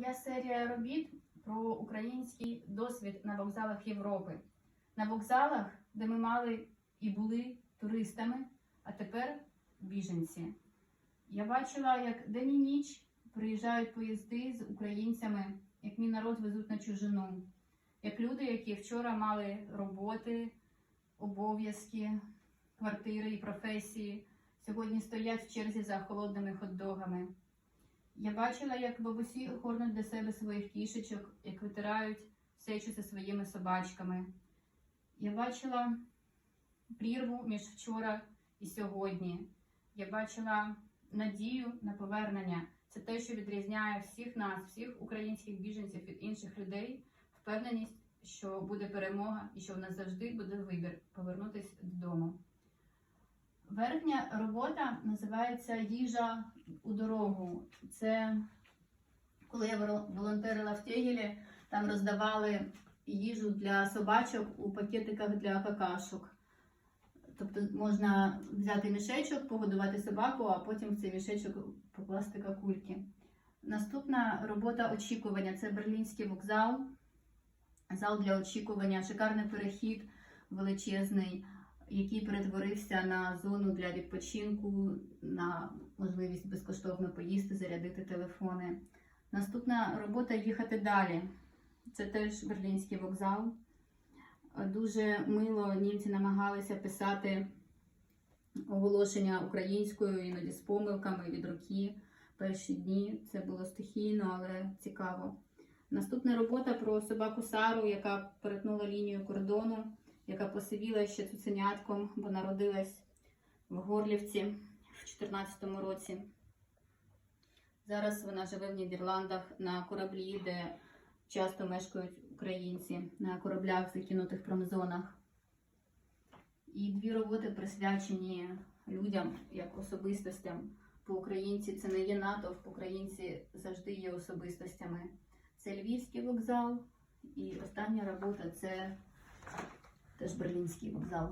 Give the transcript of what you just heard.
моя серія робіт про український досвід на вокзалах Європи. На вокзалах, де ми мали і були туристами, а тепер біженці. Я бачила, як день і ніч приїжджають поїзди з українцями, як мій народ везуть на чужину, як люди, які вчора мали роботи, обов'язки, квартири і професії, сьогодні стоять в черзі за холодними хот-догами. Я бачила, як бабусі горнуть для себе своїх кішечок, як витирають сечу зі своїми собачками. Я бачила прірву між вчора і сьогодні. Я бачила надію на повернення. Це те, що відрізняє всіх нас, всіх українських біженців від інших людей, впевненість, що буде перемога і що в нас завжди буде вибір повернутися додому. Верхня робота називається їжа у дорогу. Це коли я волонтерила в Тегелі, там роздавали їжу для собачок у пакетиках для какашок. Тобто можна взяти мішечок, погодувати собаку, а потім в цей мішечок покласти какульки. Наступна робота очікування це берлінський вокзал, зал для очікування, шикарний перехід величезний, який перетворився на зону для відпочинку, на можливість безкоштовно поїсти, зарядити телефони. Наступна робота їхати далі. Це теж берлінський вокзал. Дуже мило німці намагалися писати оголошення українською, іноді з помилками від руки. Перші дні це було стихійно, але цікаво. Наступна робота про собаку Сару, яка перетнула лінію кордону, яка посивіла ще цуценятком, бо народилась в Горлівці в 2014 році. Зараз вона живе в Нідерландах на кораблі, де часто мешкають українці на кораблях, закинутих промзонах. І дві роботи присвячені людям як особистостям. По українці це не є натовп, українці завжди є особистостями. Це Львівський вокзал, і остання робота це теж Берлінський вокзал.